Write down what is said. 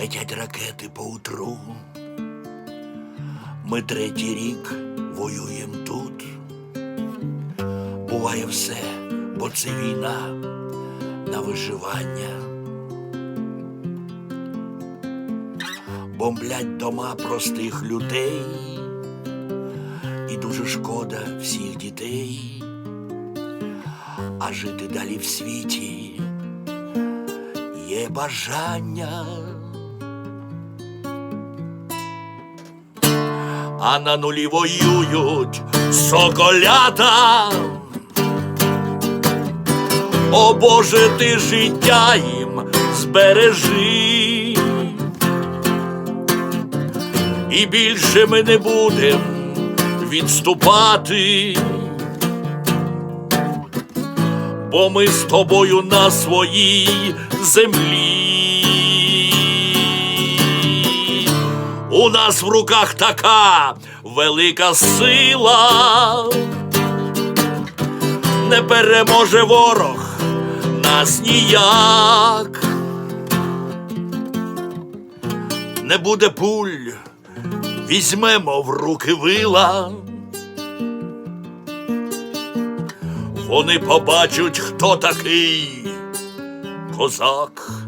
Летять ракети по утру. Ми третій рік воюємо тут. Буває все, бо це війна на виживання. Бомблять дома простих людей, і дуже шкода всіх дітей. А жити далі в світі є бажання. А на нулі воюють соколята. О Боже, ти життя їм збережи. І більше ми не будем відступати. Бо ми з тобою на своїй землі. У нас в руках така велика сила, не переможе ворог нас ніяк. Не буде пуль, візьмемо в руки вила. Вони побачать, хто такий козак.